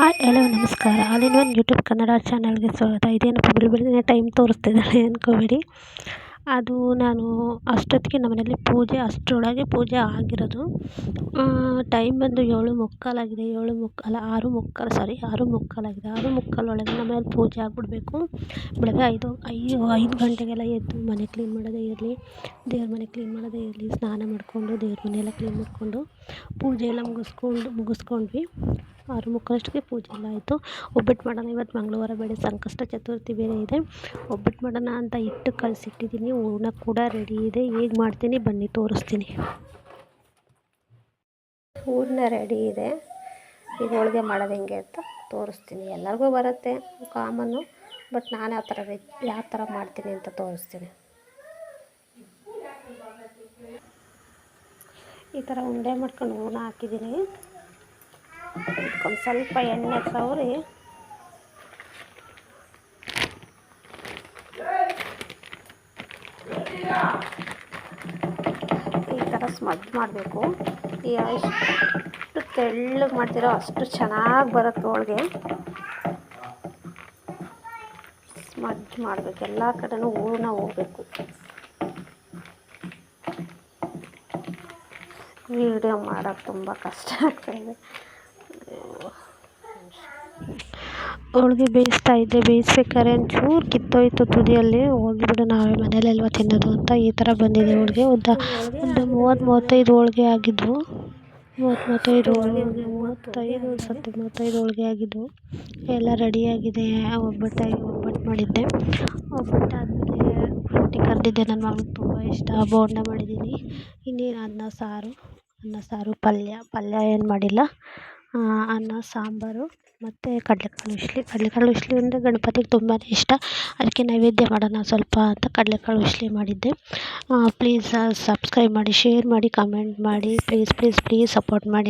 Hi, hello, ನಮಸ್ಕಾರ. All in one YouTube Kannada ಚಾನಲ್ಗೆ ಸ್ವಾಗತ. ಇದೇನು ಬೆಳಿ ಬೆಳಿಗ್ಗೆ ಟೈಮ್ ತೋರಿಸ್ತಿದ್ದಾಳೆ ಅಂದ್ಕೋಬೇಡಿ ಅದು ನಾನು ಅಷ್ಟೊತ್ತಿಗೆ ನಮ್ಮನೇಲಿ ಪೂಜೆ, ಅಷ್ಟರೊಳಗೆ ಪೂಜೆ ಆಗಿರೋದು. ಟೈಮ್ ಬಂದು ಏಳು ಮುಕ್ಕಾಲಾಗಿದೆ ಏಳು ಮುಕ್ಕಾಲ, ಆರು ಮುಕ್ಕಾಲು, ಸಾರಿ, ಆರು ಮುಕ್ಕಾಲಾಗಿದೆ ಆರು ಮುಕ್ಕಾಲೊಳಗೆ ನಮ್ಮನೇಲಿ ಪೂಜೆ ಆಗಿಬಿಡ್ಬೇಕು. ಬೆಳಗ್ಗೆ ಐದು ಐದು ಐದು ಗಂಟೆಗೆಲ್ಲ ಎದ್ದು ಮನೆ ಕ್ಲೀನ್ ಮಾಡೋದೇ ಇರಲಿ, ದೇವ್ರ ಮನೆ ಕ್ಲೀನ್ ಮಾಡೋದೇ ಇರಲಿ, ಸ್ನಾನ ಮಾಡಿಕೊಂಡು, ದೇವ್ರ ಮನೆಯೆಲ್ಲ ಕ್ಲೀನ್ ಮಾಡಿಕೊಂಡು, ಪೂಜೆ ಎಲ್ಲ ಮುಗಿಸ್ಕೊಂಡು, ಮುಗಿಸ್ಕೊಂಡ್ವಿ. ಆರು ಮುಕ್ಕಾಲಷ್ಟಕ್ಕೆ ಪೂಜೆ ಎಲ್ಲ ಆಯಿತು. ಒಬ್ಬಟ್ಟು ಮಾಡೋಣ. ಇವತ್ತು ಮಂಗಳವಾರ ಬೇಡ ಸಂಕಷ್ಟ ಚತುರ್ಥಿ ಬೇರೆ ಇದೆ. ಒಬ್ಬಟ್ಟು ಮಾಡೋಣ ಅಂತ ಹಿಟ್ಟು ಕಲಸಿಟ್ಟಿದ್ದೀನಿ ಹೂರ್ಣ ಕೂಡ ರೆಡಿ ಇದೆ. ಹೇಗೆ ಮಾಡ್ತೀನಿ ಬನ್ನಿ ತೋರಿಸ್ತೀನಿ. ಹೂರ್ಣ ರೆಡಿ ಇದೆ. ಈಗ ಹೋಳಿಗೆ ಮಾಡೋದು ಹೆಂಗೆ ಅಂತ ತೋರಿಸ್ತೀನಿ. ಎಲ್ಲರಿಗೂ ಬರುತ್ತೆ ಕಾಮನ್ನು ಬಟ್ ನಾನು ಯಾವ ಥರ ಯಾವ ಥರ ಮಾಡ್ತೀನಿ ಅಂತ ತೋರಿಸ್ತೀನಿ. ಈ ಥರ ಉಂಡೆ ಮಾಡ್ಕೊಂಡು ಹೂರ್ಣ ಹಾಕಿದ್ದೀನಿ. ಇದಕ್ಕೊಂದು ಸ್ವಲ್ಪ ಎಣ್ಣೆ ಸವರಿ. ಈ ಥರ ಸ್ಮಜ್ ಮಾಡಬೇಕು. ಎಷ್ಟು ತೆಳ್ಳಗೆ ಮಾಡ್ತೀರೋ ಅಷ್ಟು ಚೆನ್ನಾಗಿ ಬರುತ್ತೆ ಹೋಳಿಗೆ. ಸ್ಮಜ್ ಮಾಡಬೇಕು. ಎಲ್ಲ ಕಡೆನೂ ಹೂರ್ಣ ಹೋಗಬೇಕು. ವಿಡಿಯೋ ಮಾಡೋಕ್ಕೆ ತುಂಬ ಕಷ್ಟ ಆಗ್ತಾಯಿದೆ ಹೋಳಿಗೆ ಬೇಯಿಸ್ತಾ ಇದ್ದೆ, ಬೇಯಿಸ್ಬೇಕಾದ್ರೆ ಒಂಚೂರು ಕಿತ್ತೋಯ್ತು ತುದಿಯಲ್ಲಿ. ಹೋಗಿಬಿಡು, ನಾವೇ ಮನೇಲಲ್ವ ತಿನ್ನೋದು ಅಂತ ಈ ಥರ ಬಂದಿದೆ ಹೋಳಿಗೆ ಉದ್ದ ಒಂದು ಮೂವತ್ತು ಮೂವತ್ತೈದು ಹೋಳಿಗೆ ಆಗಿದ್ವು. ಮೂವತ್ತು ಮೂವತ್ತೈದು ಹೋಳಿಗೆ, ಮೂವತ್ತೈದು ಸತ್ತು ಮೂವತ್ತೈದು ಹೋಳಿಗೆ ಆಗಿದ್ವು. ಎಲ್ಲ ರೆಡಿಯಾಗಿದೆ ಒಬ್ಬಟ್ಟಾಗಿ ಒಬ್ಬಟ್ಟು ಮಾಡಿದ್ದೆ. ಒಬ್ಬಟ್ಟು ಆದಮೇಲೆ ರೊಟ್ಟಿ ಕರೆದಿದ್ದೆ. ನನ್ನ ಮಗಳಿಗೆ ತುಂಬ ಇಷ್ಟ. ಬೋಂಡ ಮಾಡಿದ್ದೀನಿ. ಇನ್ನೇನು ಅನ್ನ, ಸಾರು. ಅನ್ನ, ಸಾರು, ಪಲ್ಯ. ಪಲ್ಯ ಏನು ಮಾಡಿಲ್ಲ. ಅನ್ನ, ಸಾಂಬಾರು ಮತ್ತು ಕಡಲೆಕಾಳು ಉಸ್ಲಿ ಕಡಲೆಕಾಳು ಉಸ್ಲಿ ಅಂದರೆ ಗಣಪತಿಗೆ ತುಂಬಾ ಇಷ್ಟ. ಅದಕ್ಕೆ ನೈವೇದ್ಯ ಮಾಡೋಣ ಸ್ವಲ್ಪ ಅಂತ ಕಡಲೆಕಾಳು ಉಸ್ಲಿ ಮಾಡಿದ್ದೆ. ಪ್ಲೀಸ್ ಸಬ್ಸ್ಕ್ರೈಬ್ ಮಾಡಿ ಶೇರ್ ಮಾಡಿ ಕಮೆಂಟ್ ಮಾಡಿ. ಪ್ಲೀಸ್ ಪ್ಲೀಸ್ ಪ್ಲೀಸ್ ಸಪೋರ್ಟ್ ಮಾಡಿ.